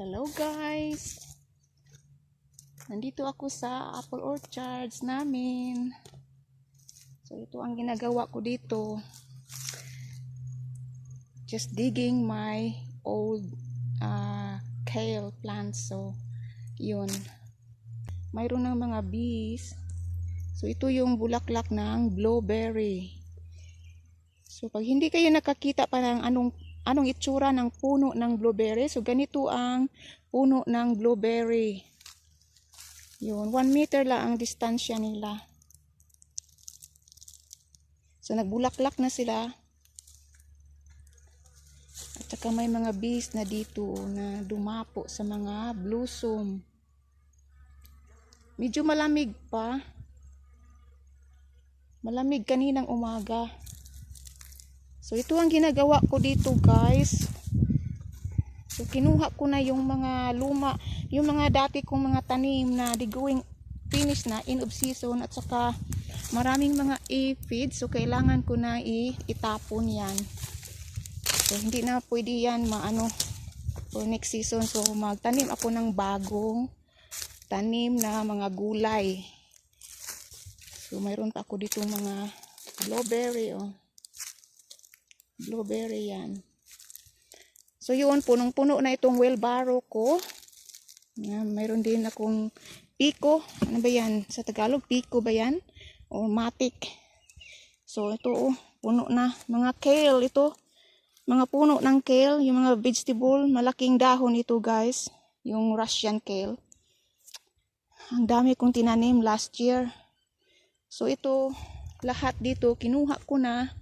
Hello guys! Nandito ako sa apple orchards namin. So ito ang ginagawa ko dito. Just digging my old uh, kale plants. So yun. Mayroon ng mga bees. So ito yung bulaklak ng blueberry. So pag hindi kayo nakakita pa ng anong anong itsura ng puno ng blueberry. So, ganito ang puno ng blueberry. Yun, 1 meter lang ang distansya nila. So, nagbulaklak na sila. At saka may mga bees na dito na dumapo sa mga blossom. Medyo malamig pa. Malamig kaninang umaga. So, ito ang ginagawa ko dito, guys. So, kinuha ko na yung mga luma, yung mga dati kong mga tanim na di going finish na in of season at saka maraming mga aphid. So, kailangan ko na i itapon yan. So, hindi na pwede yan maano for next season. So, magtanim ako ng bagong tanim na mga gulay. So, mayroon pa ako dito mga blueberry, oh blueberry yan. So yun, punong-puno na itong wheelbarrow ko. Yan, mayroon din akong piko. Ano ba yan? Sa Tagalog, piko ba yan? O matic. So ito, oh, puno na. Mga kale ito. Mga puno ng kale, yung mga vegetable, malaking dahon ito guys. Yung Russian kale. Ang dami kong tinanim last year. So ito, lahat dito, kinuha ko na.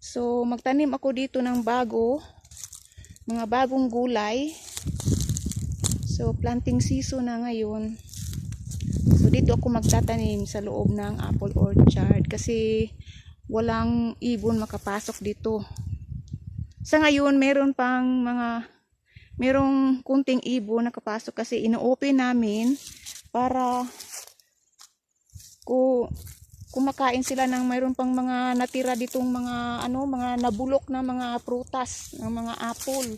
So, magtanim ako dito ng bago, mga bagong gulay. So, planting season na ngayon. So, dito ako magtatanim sa loob ng apple orchard kasi walang ibon makapasok dito. Sa ngayon, meron pang mga, merong kunting ibon nakapasok kasi ino-open namin para ko kumakain sila ng mayroon pang mga natira ditong mga ano mga nabulok na mga prutas ng mga apple.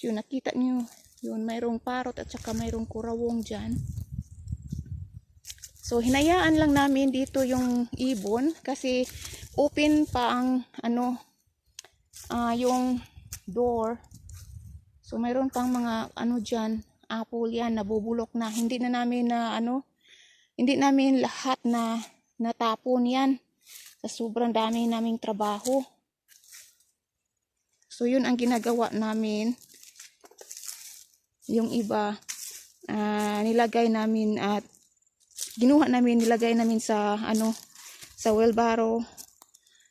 Yun nakita niyo yun mayroong parot at saka mayroong kurawong dyan. So hinayaan lang namin dito yung ibon kasi open pa ang ano ah yung door. So mayroon pang mga ano dyan apple yan nabubulok na. Hindi na namin na ano hindi namin lahat na natapon yan sa sobrang dami naming trabaho. So yun ang ginagawa namin. Yung iba ah, nilagay namin at ginuha namin nilagay namin sa ano sa wheelbarrow.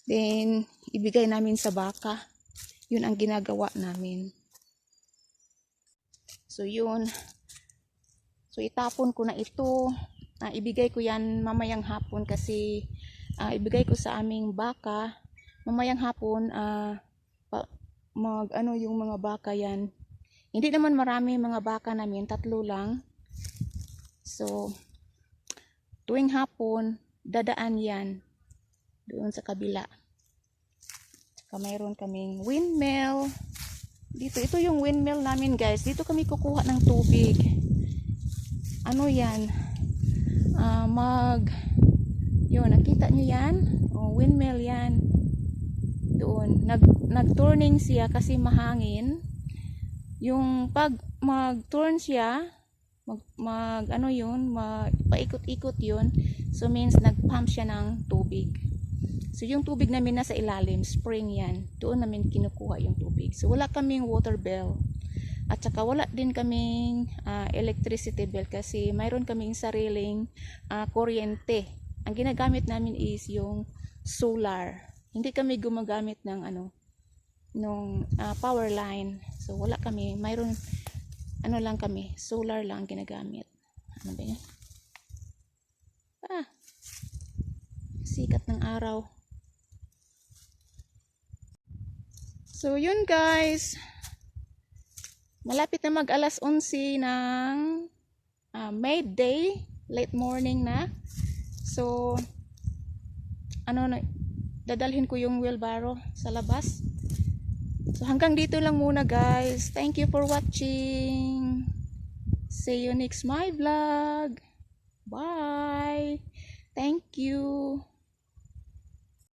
Then ibigay namin sa baka. Yun ang ginagawa namin. So yun. So itapon ko na ito uh, ibigay ko yan mamayang hapon kasi uh, ibigay ko sa aming baka. Mamayang hapon uh, mag ano yung mga baka yan? Hindi naman marami mga baka namin tatlo lang. So tuwing hapon dadaan yan doon sa kabila. Saka mayroon kaming windmill. Dito ito yung windmill namin guys. Dito kami kukuha ng tubig. Ano yan uh, mag yun nakita nyo yan? Oh, windmill yan. Doon. Nag nag-turning siya kasi mahangin. Yung pag mag-turn siya mag, mag ano yun? Mag, paikot-ikot yun. So means nag-pump siya ng tubig. So yung tubig namin nasa ilalim spring yan. Doon namin kinukuha yung tubig. So wala kaming water bill at saka wala din kaming uh, electricity bill kasi mayroon kaming sariling uh, kuryente. Ang ginagamit namin is yung solar. Hindi kami gumagamit ng ano nung uh, power line. So wala kami, mayroon ano lang kami, solar lang ginagamit. Ano ba 'yan? Ah. Sikat ng araw. So yun guys malapit na mag alas 11 ng uh, May Day, late morning na. So, ano na, dadalhin ko yung wheelbarrow sa labas. So hanggang dito lang muna guys. Thank you for watching. See you next my vlog. Bye. Thank you.